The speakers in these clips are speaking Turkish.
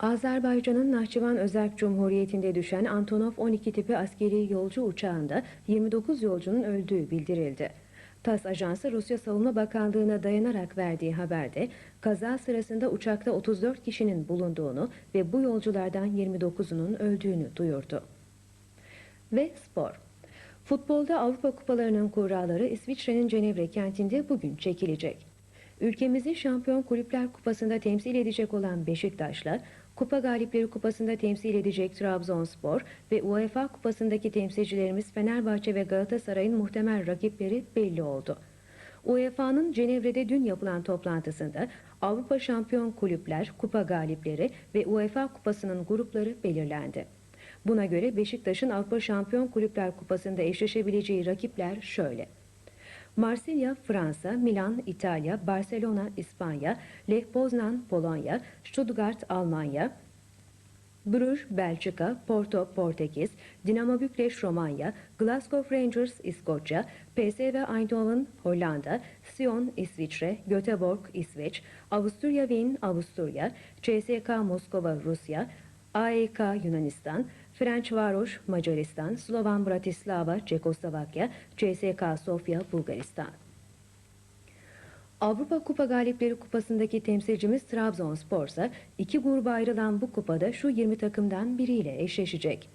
Azerbaycan'ın Nahçıvan Özerk Cumhuriyeti'nde düşen Antonov 12 tipi askeri yolcu uçağında 29 yolcunun öldüğü bildirildi. TAS Ajansı Rusya Savunma Bakanlığı'na dayanarak verdiği haberde kaza sırasında uçakta 34 kişinin bulunduğunu ve bu yolculardan 29'unun öldüğünü duyurdu. Ve spor. Futbolda Avrupa Kupalarının kuralları İsviçre'nin Cenevre kentinde bugün çekilecek. Ülkemizi Şampiyon Kulüpler Kupası'nda temsil edecek olan Beşiktaş'la Kupa Galipleri Kupası'nda temsil edecek Trabzonspor ve UEFA Kupası'ndaki temsilcilerimiz Fenerbahçe ve Galatasaray'ın muhtemel rakipleri belli oldu. UEFA'nın Cenevre'de dün yapılan toplantısında Avrupa Şampiyon Kulüpler, Kupa Galipleri ve UEFA Kupası'nın grupları belirlendi. Buna göre Beşiktaş'ın Avrupa Şampiyon Kulüpler Kupası'nda eşleşebileceği rakipler şöyle. Marsilya, Fransa, Milan, İtalya, Barcelona, İspanya, Lech Poznan, Polonya, Stuttgart, Almanya, Bruges, Belçika, Porto, Portekiz, Dinamo Bükreş, Romanya, Glasgow Rangers, İskoçya, PSV Eindhoven, Hollanda, Sion, İsviçre, Göteborg, İsveç, Avusturya Wien, Avusturya, CSK Moskova, Rusya, AEK Yunanistan, Ferencvaros, Macaristan, Slovan Bratislava, Çekoslovakya, CSK Sofya, Bulgaristan. Avrupa Kupa Galipleri Kupası'ndaki temsilcimiz Trabzonspor ise iki gruba ayrılan bu kupada şu 20 takımdan biriyle eşleşecek.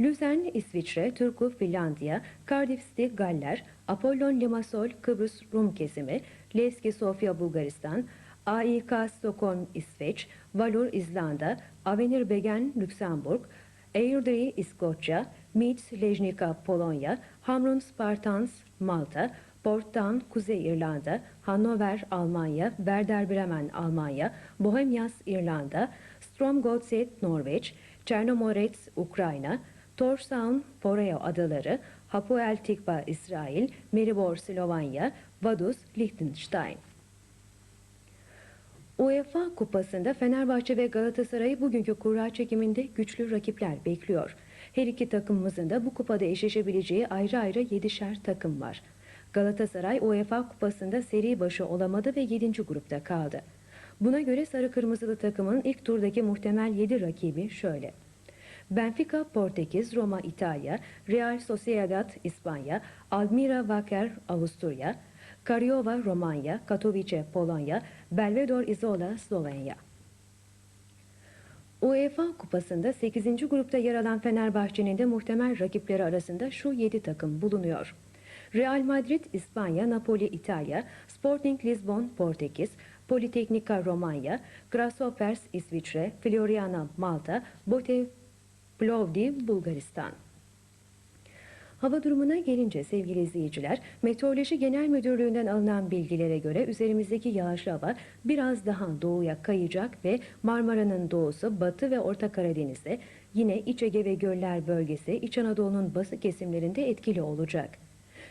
Luzern, İsviçre, Turku, Finlandiya, Cardiff City, Galler, Apollon Limassol, Kıbrıs Rum kesimi, Levski Sofya, Bulgaristan, AIK Stockholm, İsveç, Valur, İzlanda, Avenir Begen, Lüksemburg, Airdrie, İskoçya, Meads, Lejnica, Polonya, Hamrun Spartans, Malta, Portdown, Kuzey İrlanda, Hannover, Almanya, Werder Bremen, Almanya, Bohemias, İrlanda, Stromgodset, Norveç, Çernomorets, Ukrayna, Tórshavn, Faroe Adaları, Hapoel Tikva, İsrail, Maribor, Slovanya, Vaduz, Liechtenstein. UEFA Kupası'nda Fenerbahçe ve Galatasaray'ı bugünkü kura çekiminde güçlü rakipler bekliyor. Her iki takımımızın da bu kupada eşleşebileceği ayrı ayrı 7'şer takım var. Galatasaray UEFA Kupası'nda seri başı olamadı ve 7. grupta kaldı. Buna göre sarı kırmızılı takımın ilk turdaki muhtemel 7 rakibi şöyle. Benfica, Portekiz, Roma, İtalya, Real Sociedad, İspanya, Almira Wacker, Avusturya, Karjova, Romanya, Katowice, Polonya, Belvedor Izola, Slovenya. UEFA Kupası'nda 8. grupta yer alan Fenerbahçe'nin de muhtemel rakipleri arasında şu 7 takım bulunuyor. Real Madrid, İspanya, Napoli, İtalya, Sporting Lisbon, Portekiz, Politehnika Romanya, Grasshoppers, İsviçre, Floriana, Malta, Botev, Plovdiv, Bulgaristan. Hava durumuna gelince sevgili izleyiciler, Meteoroloji Genel Müdürlüğü'nden alınan bilgilere göre üzerimizdeki yağışlı hava biraz daha doğuya kayacak ve Marmara'nın doğusu, Batı ve Orta Karadeniz'de yine İç Ege ve Göller bölgesi, İç Anadolu'nun bazı kesimlerinde etkili olacak.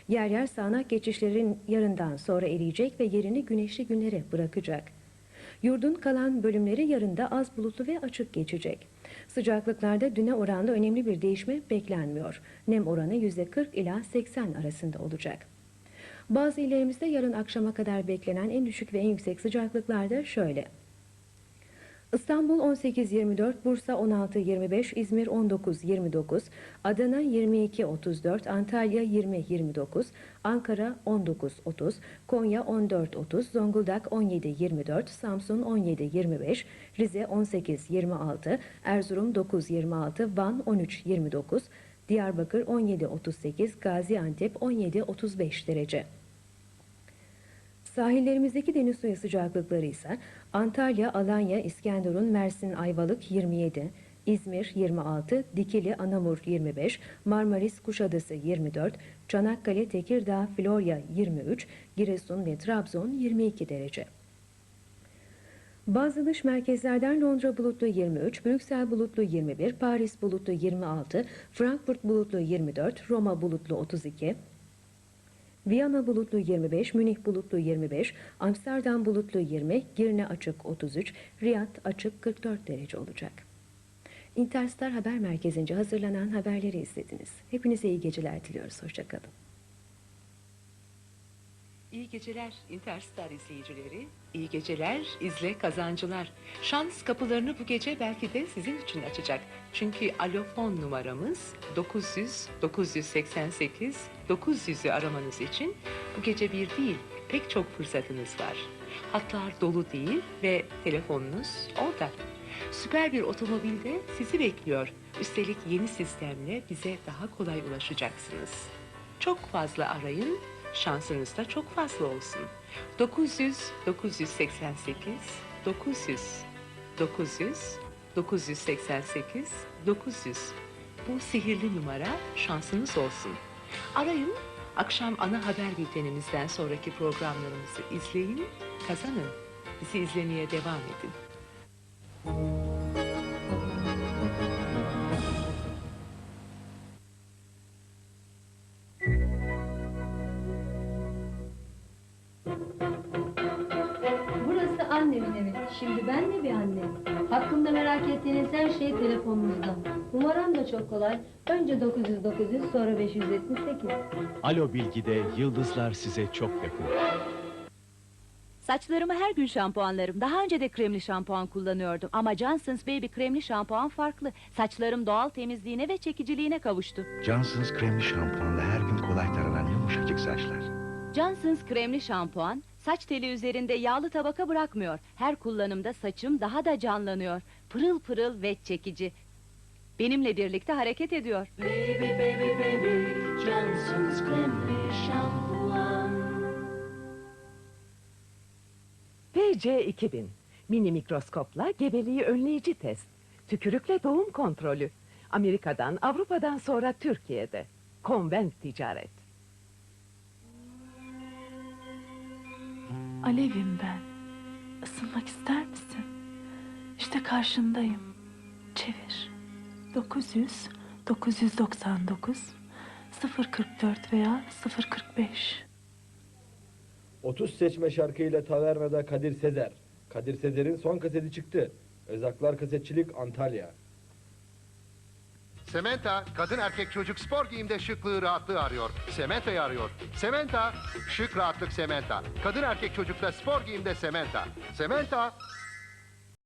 Yer yer sağanak geçişlerin yarından sonra eriyecek ve yerini güneşli günlere bırakacak. Yurdun kalan bölümleri yarında az bulutlu ve açık geçecek. Sıcaklıklarda düne oranla önemli bir değişme beklenmiyor. Nem oranı %40 ila 80 arasında olacak. Bazı illerimizde yarın akşama kadar beklenen en düşük ve en yüksek sıcaklıklar da şöyle. İstanbul 18-24, Bursa 16-25, İzmir 19-29, Adana 22-34, Antalya 20-29, Ankara 19-30, Konya 14-30, Zonguldak 17-24, Samsun 17-25, Rize 18-26, Erzurum 9-26, Van 13-29, Diyarbakır 17-38, Gaziantep 17-35 derece. Sahillerimizdeki deniz suyu sıcaklıkları ise Antalya, Alanya, İskenderun, Mersin, Ayvalık 27, İzmir 26, Dikili, Anamur 25, Marmaris, Kuşadası 24, Çanakkale, Tekirdağ, Florya 23, Giresun ve Trabzon 22 derece. Bazı dış merkezlerden Londra bulutlu 23, Brüksel bulutlu 21, Paris bulutlu 26, Frankfurt bulutlu 24, Roma bulutlu 32, Viyana bulutlu 25, Münih bulutlu 25, Amsterdam bulutlu 20, Girne açık 33, Riyad açık 44 derece olacak. Interstar Haber Merkezi'nce hazırlanan haberleri izlediniz. Hepinize iyi geceler diliyoruz. Hoşçakalın. İyi geceler Interstar izleyicileri. İyi geceler izle kazancılar. Şans kapılarını bu gece belki de sizin için açacak. Çünkü alofon numaramız 900 988 900'ü aramanız için bu gece bir değil pek çok fırsatınız var. Hatlar dolu değil ve telefonunuz orada. Süper bir otomobilde sizi bekliyor. Üstelik yeni sistemle bize daha kolay ulaşacaksınız. Çok fazla arayın, şansınız da çok fazla olsun. 900 988 900 900 988 900 Bu sihirli numara şansınız olsun. Arayın, akşam ana haber bültenimizden sonraki programlarımızı izleyin, kazanın. Bizi izlemeye devam edin. Burası annemin evi. Şimdi ben de bir anneyim. Hakkımda merak ettiğiniz her şey telefonunuzda. Numaram da çok kolay. Önce 900 900 sonra 578. Alo Bilgi'de yıldızlar size çok yakın. Saçlarımı her gün şampuanlarım. Daha önce de kremli şampuan kullanıyordum. Ama Johnson's Baby kremli şampuan farklı. Saçlarım doğal temizliğine ve çekiciliğine kavuştu. Johnson's kremli şampuanla her gün kolay taranan yumuşacık saçlar. Johnson's kremli şampuan, saç teli üzerinde yağlı tabaka bırakmıyor. Her kullanımda saçım daha da canlanıyor. Pırıl pırıl ve çekici. Benimle birlikte hareket ediyor. PC2000 mini mikroskopla gebeliği önleyici test. Tükürükle doğum kontrolü. Amerika'dan, Avrupa'dan sonra Türkiye'de. Konvent ticaret. Alevim ben. Isınmak ister misin? İşte karşındayım. Çevir. 900, 999, 044 veya 045. 30 seçme şarkıyla tavernada Kadir Sezer. Kadir Sezer'in son kaseti çıktı. Özaklar Kasetçilik Antalya. Sementa, kadın erkek çocuk spor giyimde şıklığı rahatlığı arıyor. Sementa'yı arıyor. Sementa, şık rahatlık Sementa. Kadın erkek çocukta spor giyimde Sementa. Sementa,